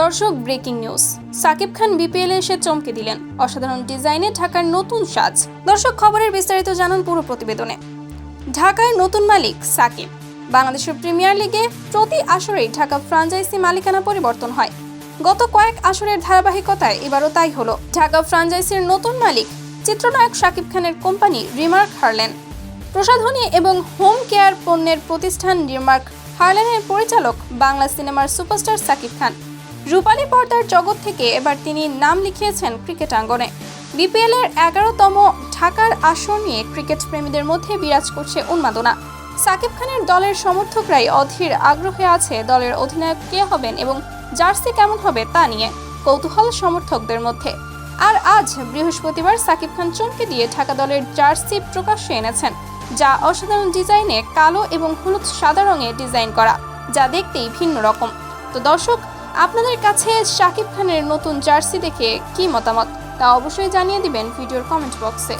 দর্শক breaking news Shakib Khan BPL এসে চমকে দিলেন। অসাধারণ ডিজাইনে ঢাকার নতুন সাজ। দর্শক, খবরের বিস্তারিত জানান পুরো প্রতিবেদনে। ঢাকার নতুন মালিক সাকিব। বাংলাদেশের প্রিমিয়ার লিগে প্রতি আসরেই ঢাকা ফ্রাঞ্চাইজি মালিকানা পরিবর্তন হয়। গত কয়েক আসরের ধারাবাহিকতায় এবারও তাই হলো। ঢাকা ফ্রাঞ্চাইজির নতুন মালিক, চিত্রনায়ক শাকিব খানের কোম্পানি রিমার্ক হারলেন। প্রসাধনী এবং হোম কেয়ার পণ্যের প্রতিষ্ঠান রিমার্ক হারলেনের পরিচালক, বাংলা সিনেমার সুপারস্টার সাকিব খান। রূপালী পর্দার জগৎ থেকে এবার তিনি নাম লিখিয়েছেন ক্রিকেট আঙ্গনে। বিপিএল এর এগারোতম ঢাকার আসর নিয়ে ক্রিকেট প্রেমীদের মধ্যে বিরাজ করছে উন্মাদনা। সাকিব খানের দলের সমর্থকরাই অধীর আগ্রহে আছে দলের অধিনায়ক কে হবেন এবং জার্সি কেমন হবে তা নিয়ে, কৌতূহল সমর্থকদের মধ্যে। আর আজ বৃহস্পতিবার সাকিব খান চমকে দিয়ে ঢাকা দলের জার্সি প্রকাশ্যে এনেছেন। যা অসাধারণ ডিজাইনে কালো এবং হলুদ সাদা রঙে ডিজাইন করা, যা দেখতেই ভিন্ন রকম। তো দর্শক, আপনাদের কাছে শাকিব খানের নতুন জার্সি দেখে কি মতামত? তা অবশ্যই জানিয়ে দিবেন ভিডিওর কমেন্ট বক্সে।